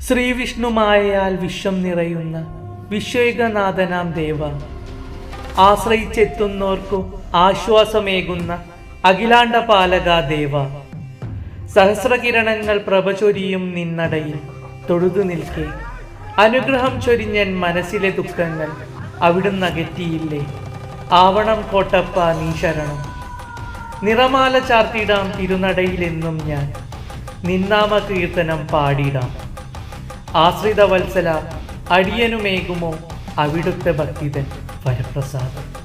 ശ്രീവിഷ്ണുമായയാൽ വിശ്വം നിറയുന്ന വിശ്വകനാഥനാം ദേവ. ആശ്രയിച്ചെത്തുന്നോർക്കു ആശ്വാസമേകുന്ന അഖിലാണ്ട പാലക ദേവ. സഹസ്രകിരണങ്ങൾ പ്രഭചൊരിയും നിന്നടയിൽ തൊഴുതു നിൽക്കെ. അനുഗ്രഹം ചൊരിഞ്ഞൻ മനസ്സിലെ ദുഃഖങ്ങൾ അവിടുന്ന് അകറ്റിയില്ലേ. ആവണം കോട്ടപ്പ നീ ശരണം. നിറമാല ചാർത്തിയിടാം തിരുനടയിലെന്നും ഞാൻ. നിന്നാമ കീർത്തനം പാടിടാം. ആശ്രിത വത്സല അടിയനുമേകുമോ അവിടുത്തെ ഭക്തിതൻ വരപ്രസാദം.